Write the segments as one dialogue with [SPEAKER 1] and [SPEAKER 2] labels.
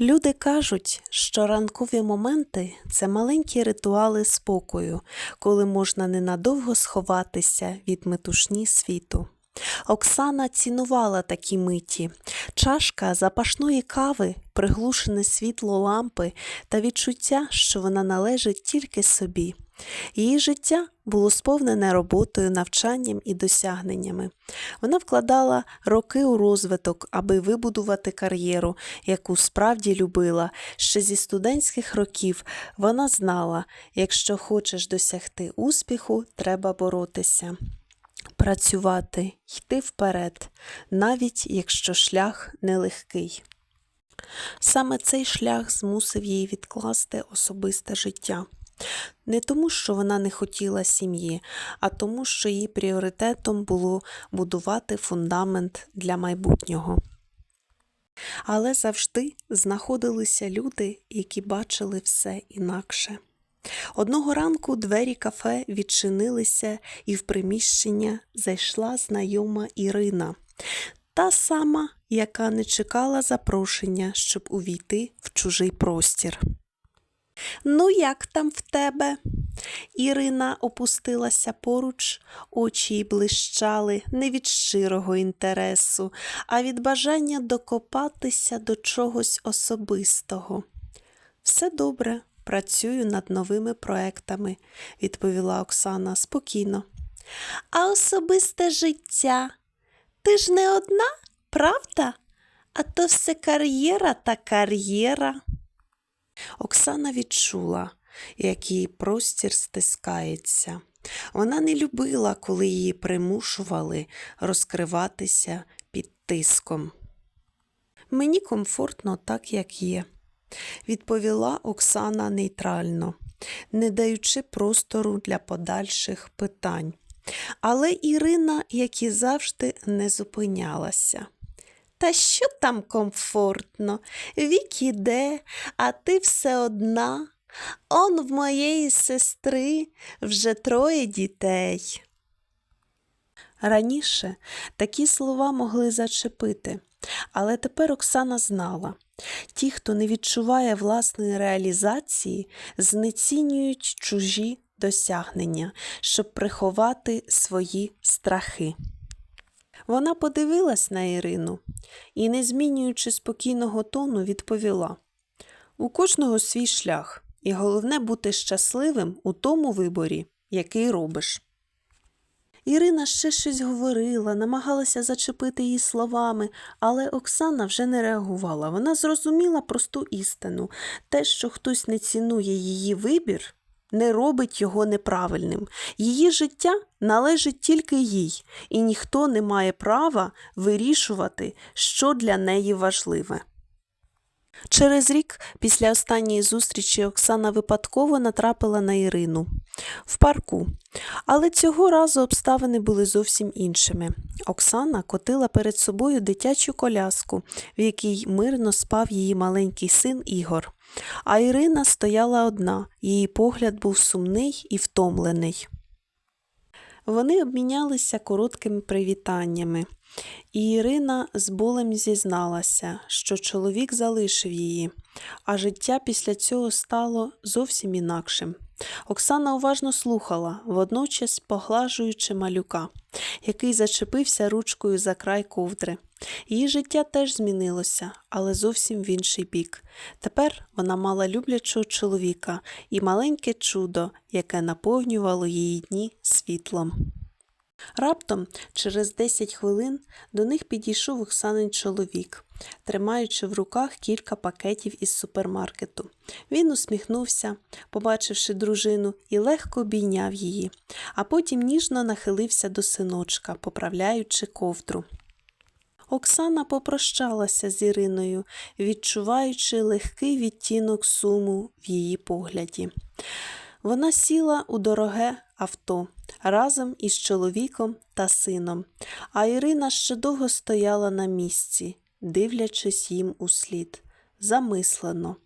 [SPEAKER 1] Люди кажуть, що ранкові моменти це маленькі ритуали спокою, коли можна ненадовго сховатися від метушні світу. Оксана цінувала такі миті. Чашка запашної кави, приглушене світло лампи та відчуття, що вона належить тільки собі. Її життя було сповнене роботою, навчанням і досягненнями. Вона вкладала роки у розвиток, аби вибудувати кар'єру, яку справді любила. Ще зі студентських років вона знала, якщо хочеш досягти успіху, треба боротися. Працювати, йти вперед, навіть якщо шлях нелегкий. Саме цей шлях змусив її відкласти особисте життя. Не тому, що вона не хотіла сім'ї, а тому, що її пріоритетом було будувати фундамент для майбутнього. Але завжди знаходилися люди, які бачили все інакше. Одного ранку двері кафе відчинилися, і в приміщення зайшла знайома Ірина, та сама, яка не чекала запрошення, щоб увійти в чужий простір. Ну, як там в тебе? Ірина опустилася поруч, очі й блищали не від щирого інтересу, а від бажання докопатися до чогось особистого. Все добре, працюю над новими проектами, відповіла Оксана спокійно. А особисте життя? Ти ж не одна, правда? А то все кар'єра та кар'єра. Оксана відчула, як її простір стискається. Вона не любила, коли її примушували розкриватися під тиском. Мені комфортно так, як є, відповіла Оксана нейтрально, не даючи простору для подальших питань. Але Ірина, як і завжди, не зупинялася. Та що там комфортно? Вік іде, а ти все одна. Он в моєї сестри вже троє дітей. Раніше такі слова могли зачепити, але тепер Оксана знала ті, хто не відчуває власної реалізації, знецінюють чужі досягнення, щоб приховати свої страхи. Вона подивилась на Ірину і, не змінюючи спокійного тону, відповіла: У кожного свій шлях, і головне бути щасливим у тому виборі, який робиш. Ірина ще щось говорила, намагалася зачепити її словами, але Оксана вже не реагувала. Вона зрозуміла просту істину те, що хтось не цінує її вибір, не робить його неправильним. Її життя належить тільки їй, і ніхто не має права вирішувати, що для неї важливе. Через рік після останньої зустрічі Оксана випадково натрапила на Ірину в парку. Але цього разу обставини були зовсім іншими. Оксана котила перед собою дитячу коляску, в якій мирно спав її маленький син Ігор. А Ірина стояла одна, її погляд був сумний і втомлений. Вони обмінялися короткими привітаннями, і Ірина з болем зізналася, що чоловік залишив її, а життя після цього стало зовсім інакшим. Оксана уважно слухала, водночас поглажуючи малюка, який зачепився ручкою за край ковдри. Її життя теж змінилося, але зовсім в інший бік. Тепер вона мала люблячого чоловіка і маленьке чудо, яке наповнювало її дні світлом. Раптом, через 10 хвилин, до них підійшов Оксанин чоловік, тримаючи в руках кілька пакетів із супермаркету. Він усміхнувся, побачивши дружину, і легко обійняв її, а потім ніжно нахилився до синочка, поправляючи ковдру. Оксана попрощалася з Іриною, відчуваючи легкий відтінок суму в її погляді. Вона сіла у дороге авто разом із чоловіком та сином, а Ірина ще довго стояла на місці, дивлячись їм услід, замислено,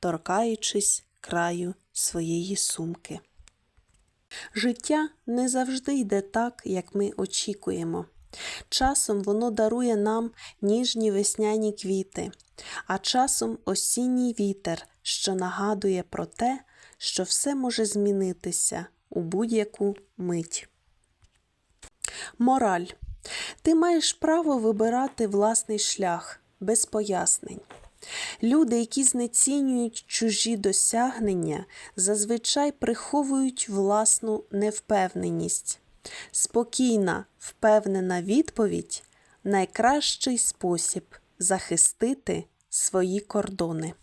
[SPEAKER 1] торкаючись краю своєї сумки. Життя не завжди йде так, як ми очікуємо. Часом воно дарує нам ніжні весняні квіти, а часом осінній вітер, що нагадує про те, що все може змінитися у будь-яку мить. Мораль. Ти маєш право вибирати власний шлях без пояснень. Люди, які знецінюють чужі досягнення, зазвичай приховують власну невпевненість. Спокійна, впевнена відповідь найкращий спосіб захистити свої кордони.